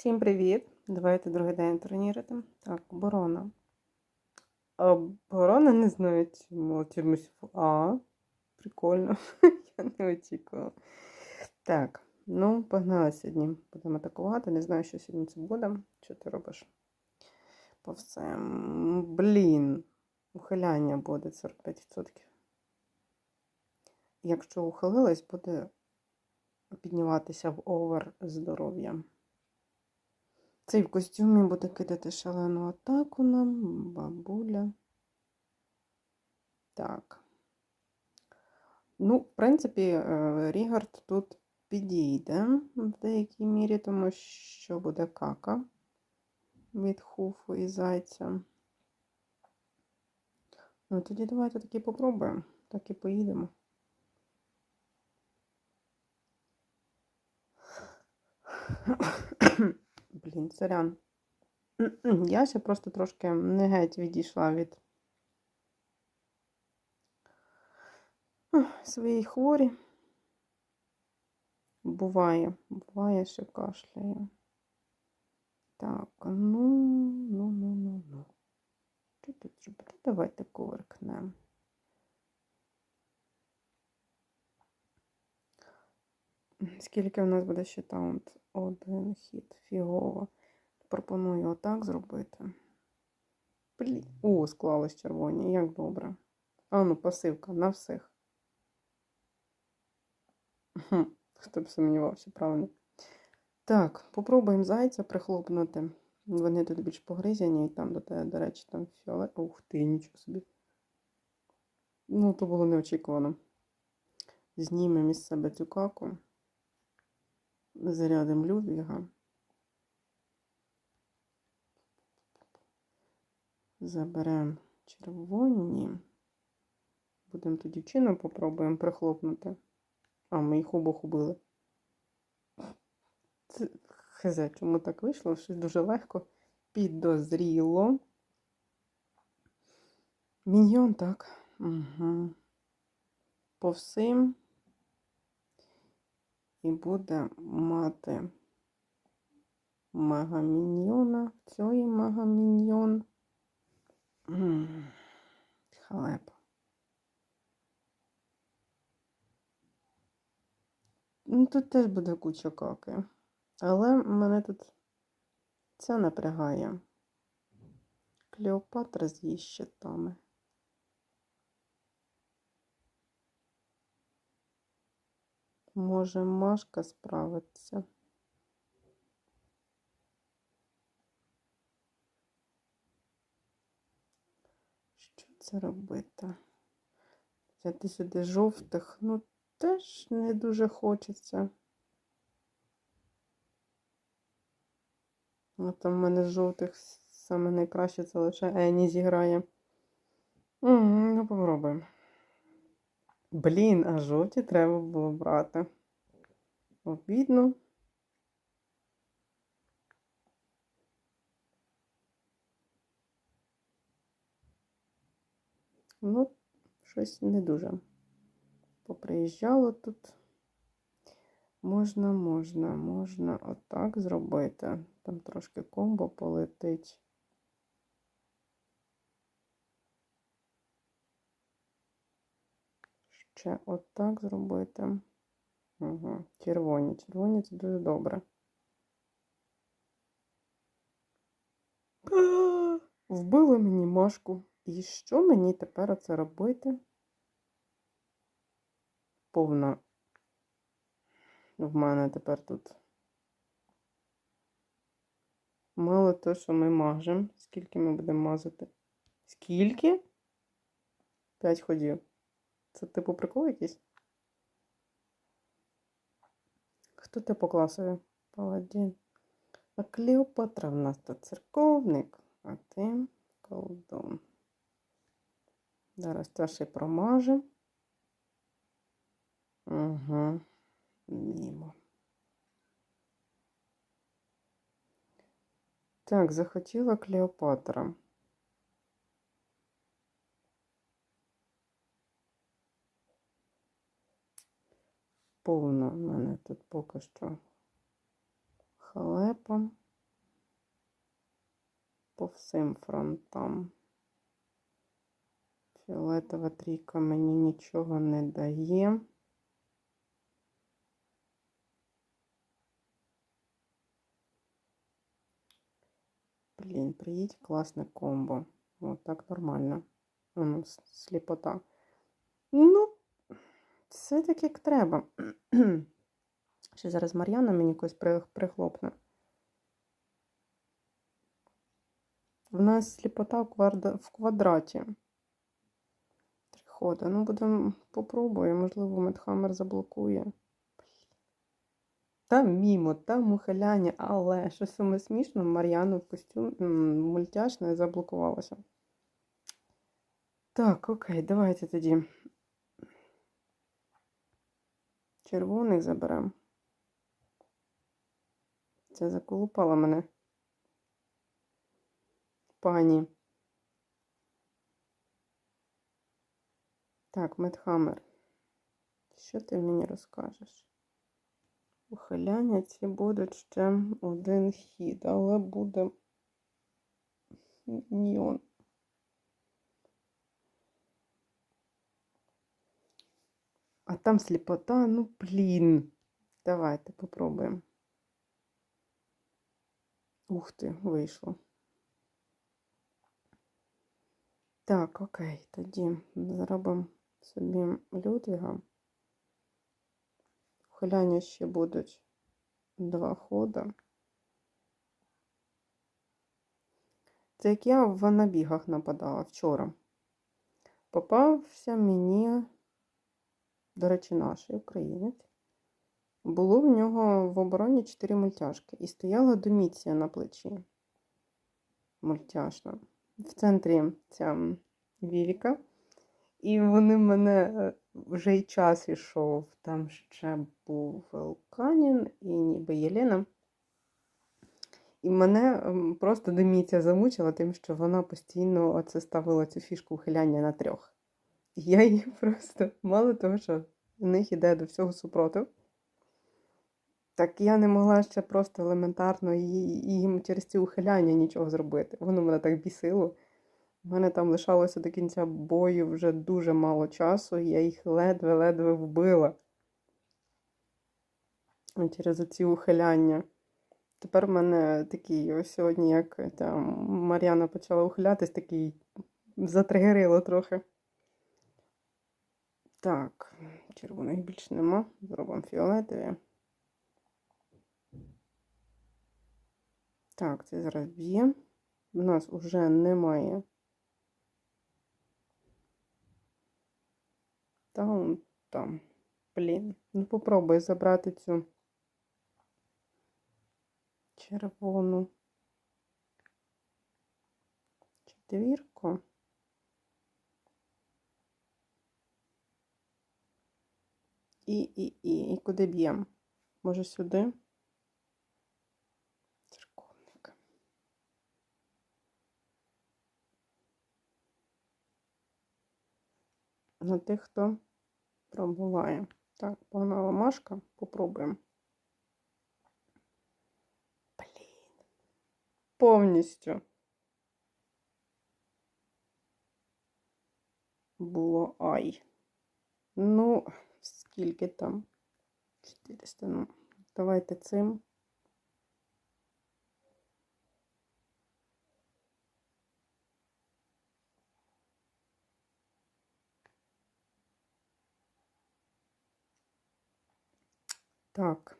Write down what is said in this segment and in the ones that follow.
Всім привіт! Давайте другий день тренірити. Так, оборона. Оборона не знаю, чому чомусь. А, прикольно. Я не очікувала. Так, ну, погнали сьогодні. Будемо атакувати. Не знаю, що сьогодні це буде. Що ти робиш? По всем. Блін. Ухиляння буде 45%. Якщо ухилилась, буде підніматися в овер здоров'я. Цей в костюмі буде кидати шалену атаку нам, бабуля. Так. Ну, в принципі, е, Рігард тут підійде в деякій мірі, тому що буде кака від хуфу і зайця. Ну, тоді давайте таки попробуємо, так і поїдемо. Блін, сорян. Я ще просто трошки не геть відійшла від своєї хворі. Буває, буває, що кашляє. Так, ну, ну, ну, ну, ну. Що тут зробити? Давайте коверкнемо. Скільки в нас буде ще таунт? Один хід. Фігово. Пропоную отак зробити. Блін. О, склались червоні, як добре. А ну, пасивка на всіх. Хто б сумнівався, правильно. Так, попробуємо зайця прихлопнути. Вони тут більш погризяні, і там до до речі, там фіолет. Ух ти, нічого собі. Ну, то було неочікувано. Знімемо із себе цю каку. Зарядимо Людвіга. Заберемо червоні. Будемо ту дівчину попробуємо прихлопнути. А, ми їх обох убили. Це хз, чому так вийшло? Щось дуже легко підозріло. Міньйон, так. Угу. По всім. І буде мати мегаміньйона. Цей мегаміньйон. Халепа. Ну, тут теж буде куча каки. Але мене тут це напрягає. Клеопатра з її щитами. Може, Машка справиться. Що це робити? Взяти сюди жовтих, ну, теж не дуже хочеться. А там в мене з жовтих саме найкраще це лише Ені зіграє. Ну, попробуємо. Блін, а жовті треба було брати. Обідно. Ну, щось не дуже. Поприїжджало тут. Можна, можна, можна отак зробити. Там трошки комбо полетить. Ще отак зробити. Угу. Червоні. Червоні це дуже добре. Вбили мені машку. І що мені тепер оце робити? Повна. В мене тепер тут. Мало то, що ми мажемо. Скільки ми будемо мазати? Скільки? П'ять ходів. Це типу прикол якийсь? Хто ти по класові? Паладін. А Клеопатра в нас тут церковник, а ти колдун. Зараз це ще промажемо. Угу. Мімо. Так, захотіла Клеопатра. Повна в мене тут поки що халепа. по всім фронтам. Фіолетова трійка мені нічого не дає. Блін, приїдь, класне комбо. От так нормально. Ну, сліпота. Ну, все так як треба. Ще зараз Мар'яна мені якось прихлопне. В нас сліпота в квадраті. Три хода. Ну, будемо попробуємо. Можливо, Медхаммер заблокує. Там мімо, там ухиляння, але що саме смішно, Мар'яну в костюм мультяшне заблокувалося. Так, окей, давайте тоді. Червоних заберемо. Це заколупало мене. Пані. Так, Медхаммер. Що ти мені розкажеш? Ухиляння ці будуть ще один хід, але буде Ніон. А там сліпота, ну блін. Давайте попробуємо. Ух ти, вийшло. Так, окей, тоді зробимо собі Людвіга. Ухиляння ще будуть два хода. Це як я в набігах нападала вчора. Попався мені, до речі, наш українець. Було в нього в обороні 4 мультяшки. І стояла доміція на плечі. Мультяшна. В центрі ця Вівіка. І вони мене е, вже й час ішов. Там ще був Велканін і ніби Єлена. І мене просто деміція замучила тим, що вона постійно оце ставила цю фішку ухиляння на трьох. Я її просто, мало того, що в них іде до всього супротив. Так я не могла ще просто елементарно їм через ці ухиляння нічого зробити. Воно мене так бісило. У мене там лишалося до кінця бою вже дуже мало часу, і я їх ледве-ледве вбила. Через оці ухиляння. Тепер в мене такий, ось сьогодні, як там Мар'яна почала ухилятись, такий затригерило трохи. Так, червоних більш нема. Зробимо фіолетові. Так, це зараз б'є. У нас уже немає. Там, там. Блін. Ну попробуй забрати цю червону четвірку. І, і, і, і куди б'ємо? Може сюди? Церковник. На тих, хто пробуває. Так, погнала Машка, попробуємо. Блін. Повністю. Було ай. Ну, скільки там? 400. Ну, давайте цим. Так.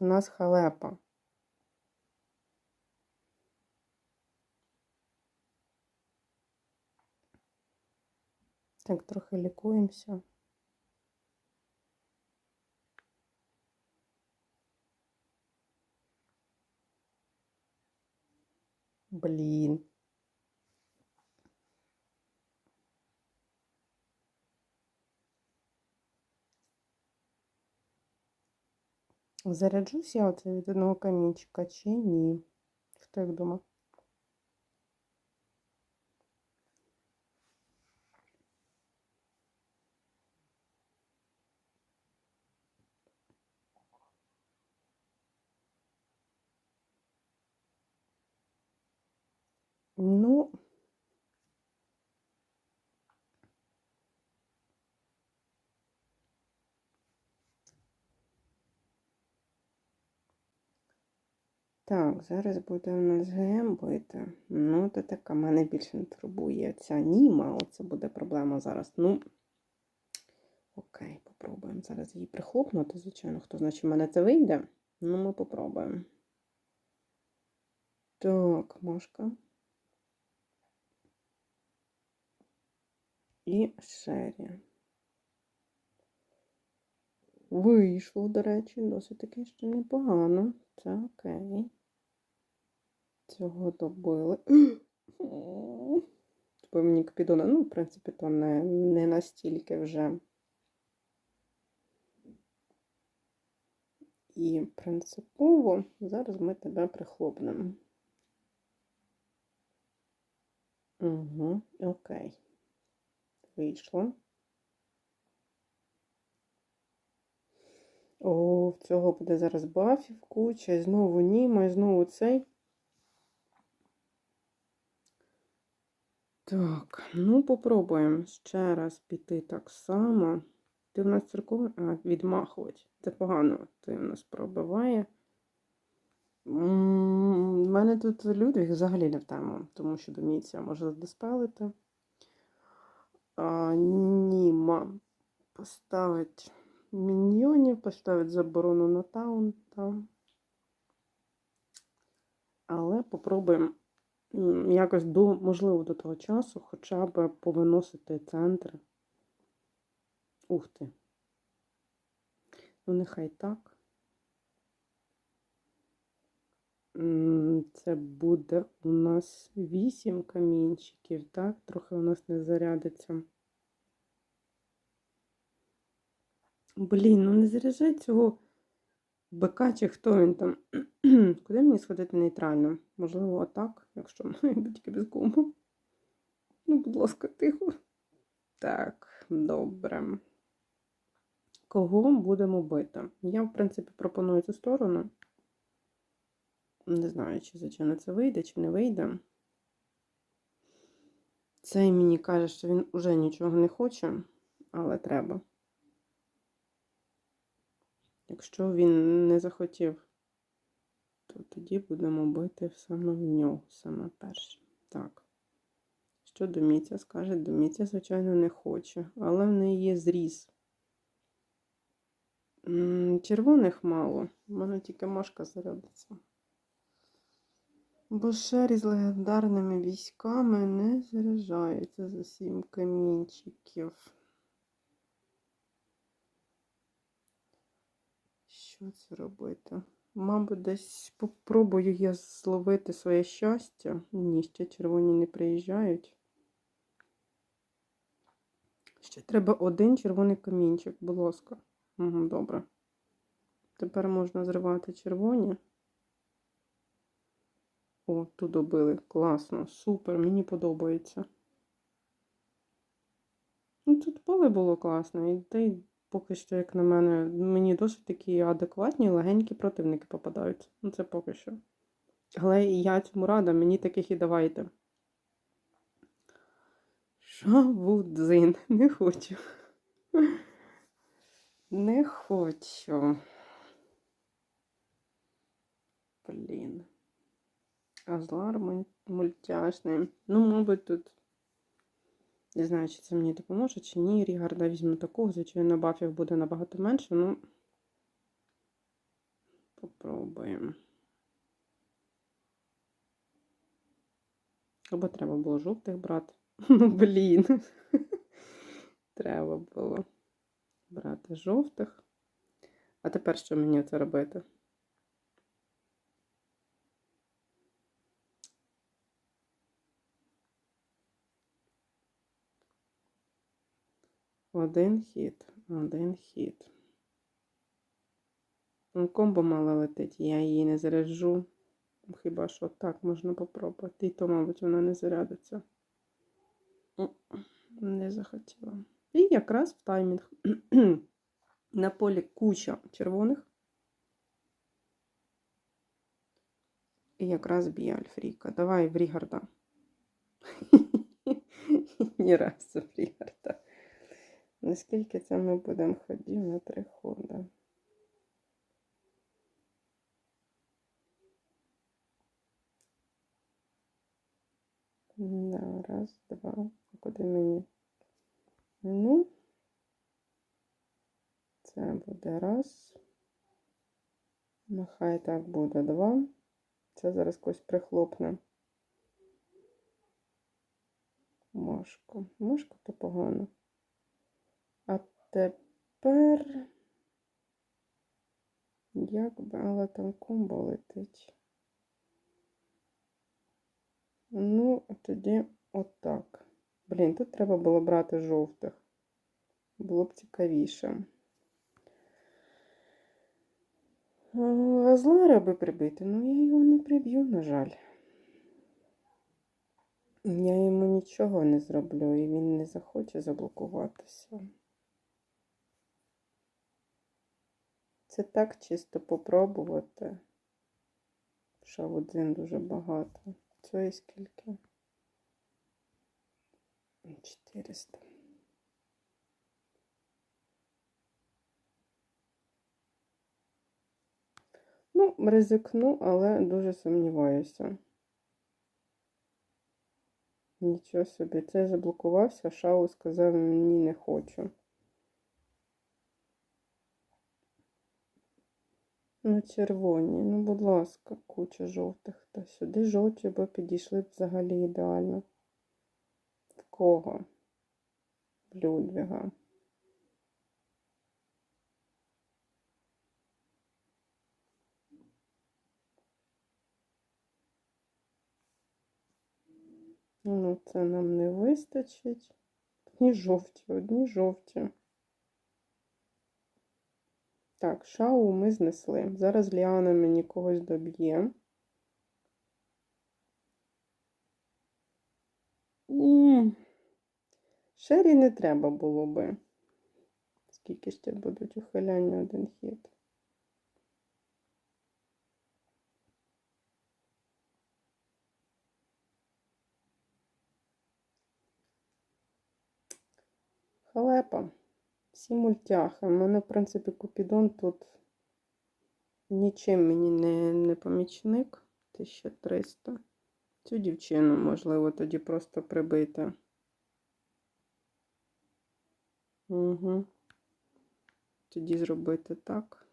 У нас халепа. Так, трохи лікуємося. Блін. Заряджусь я оце від одного камінчика чи ні? Хто як думав? Ну. Так, зараз буде у нас ГМ бити. Ну, то така мене більше не турбує ця Німа. Оце буде проблема зараз. Ну, окей, попробуємо зараз її прихлопнути, звичайно, хто знає, чи в мене це вийде. Ну, ми попробуємо. Так, Машка. І Шері. Вийшло, до речі, досить таки ще непогано. Це окей. Цього добили. Тобто мені Купідона, ну, в принципі, то не, не настільки вже. І принципово зараз ми тебе прихлопнемо. Угу, окей. Вийшло. О, в цього буде зараз бафів куча, знову Німа, знову цей. Так, ну попробуємо ще раз піти так само. Ти в нас церковний? А, відмахувати. Це погано. Ти в нас пробиває. У мене тут люди взагалі не в тему, тому що доміця може диспелити. Німа поставить міньйонів, поставить заборону на таун там. Але попробуємо якось до, можливо, до того часу хоча б повиносити центри. Ух ти. Ну, нехай так. М, Це буде у нас 8 камінчиків, так? Трохи у нас не зарядиться. Блін, ну не заряджай цього бика чи хто він там. Куди мені сходити нейтрально? Можливо, отак, якщо має тільки без кому. Ну, будь ласка, тихо. Так, добре. Кого будемо бити? Я, в принципі, пропоную цю сторону. Не знаю, чи звичайно це вийде, чи не вийде. Цей мені каже, що він уже нічого не хоче, але треба. Якщо він не захотів, то тоді будемо бити саме в нього, саме перше. Так. Що Доміця скаже? Доміця, звичайно, не хоче, але в неї є зріз. Червоних мало. У мене тільки машка зарядиться. Бо шері з легендарними військами не заряджається за сім камінчиків. Що це робити? Мабуть, десь попробую я зловити своє щастя. Ні, ще червоні не приїжджають. Ще треба один червоний камінчик, будь ласка. Угу, добре. Тепер можна зривати червоні. О, тут добили. Класно, супер, мені подобається. Ну, тут поле було класно, і та й поки що, як на мене, мені досить такі адекватні, легенькі противники попадаються. Ну, це поки що. Але я цьому рада, мені таких і давайте. Шавудзин. Не хочу. Не хочу. Блін. Азлар мультяшний. Ну, мабуть, тут. Не знаю, чи це мені допоможе, чи ні. Рігарда візьму такого, звичайно, бафів буде набагато менше, ну. Попробуємо. Або треба було жовтих брати. Ну, блін. Треба було брати жовтих. А тепер що мені це робити? Один хід, один хід. Ну, Комбо мало летить, я її не заряджу. Хіба що так можна попробувати. І то, мабуть, вона не зарядиться. Не захотіла. І якраз в таймінг. На полі куча червоних. І якраз б'є Альфріка. Давай в Рігарда. Ні разу Рігарда. Наскільки це ми будемо ходів на три хода? Да, раз, два. Куди мені? Ну, це буде раз. Нехай так буде два. Це зараз когось прихлопне. Мошку. Мошку то погано. А тепер. Як би, але там комбо летить. Ну, тоді отак. Блін, тут треба було брати жовтих. Було б цікавіше. А злара би прибити, ну я його не приб'ю, на жаль. Я йому нічого не зроблю, і він не захоче заблокуватися. Це так чисто попробувати. Шавудзин дуже багато. Це і скільки? 400. Ну, ризикну, але дуже сумніваюся. Нічого собі, це заблокувався, Шау сказав ні, не хочу. Ну, червоні, ну, будь ласка, куча жовтих. Та сюди жовті бо підійшли б взагалі ідеально. В кого? В Людвіга. Ну, це нам не вистачить. Одні жовті, одні жовті. Так, шау ми знесли. Зараз Ліана мені когось доб'є. Шері не треба було би. Скільки ще будуть ухиляння один хід. Халепа. Всі мультяхи. У мене, в принципі, Купідон тут нічим мені не, не помічник. 1300. Цю дівчину, можливо, тоді просто прибити. Угу. Тоді зробити так.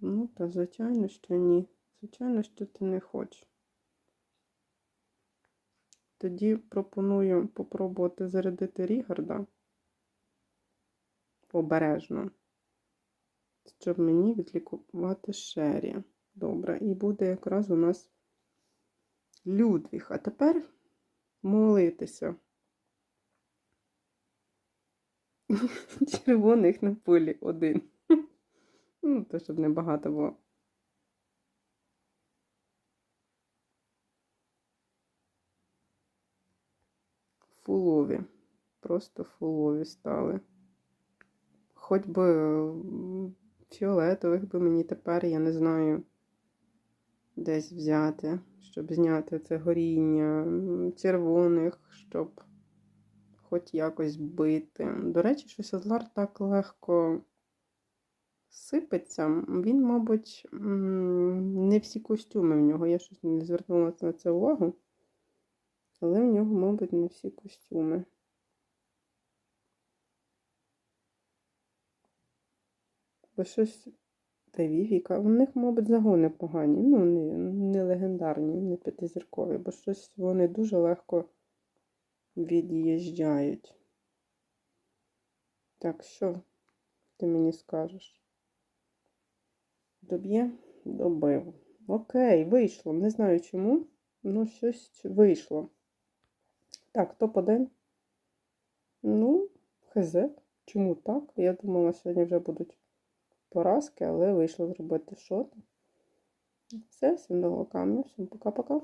Ну, та звичайно, що ні. Звичайно, що ти не хочеш. Тоді пропоную попробувати зарядити Рігарда обережно, щоб мені відлікувати Шері. Добре, і буде якраз у нас Людвіг. А тепер молитися. Червоних на полі один. Ну, то, щоб не багато було. Фулові. Просто фулові стали. Хоч би фіолетових би мені тепер, я не знаю, десь взяти, щоб зняти це горіння, червоних, щоб хоч якось бити. До речі, що Седлар так легко сипеться. Він, мабуть, не всі костюми в нього. Я щось не звернула на це увагу. Але в нього, мабуть, не всі костюми. Бо щось та Вівіка, у них, мабуть, загони погані. Ну, не, не легендарні, не п'ятизіркові, бо щось вони дуже легко від'їжджають. Так, що ти мені скажеш? Доб'є? Добив. Окей, вийшло. Не знаю чому, але щось вийшло. Так, топ-1. Ну, хз. Чому так? Я думала, сьогодні вже будуть поразки, але вийшло зробити шот. Все, всім до камня, всім пока-пока.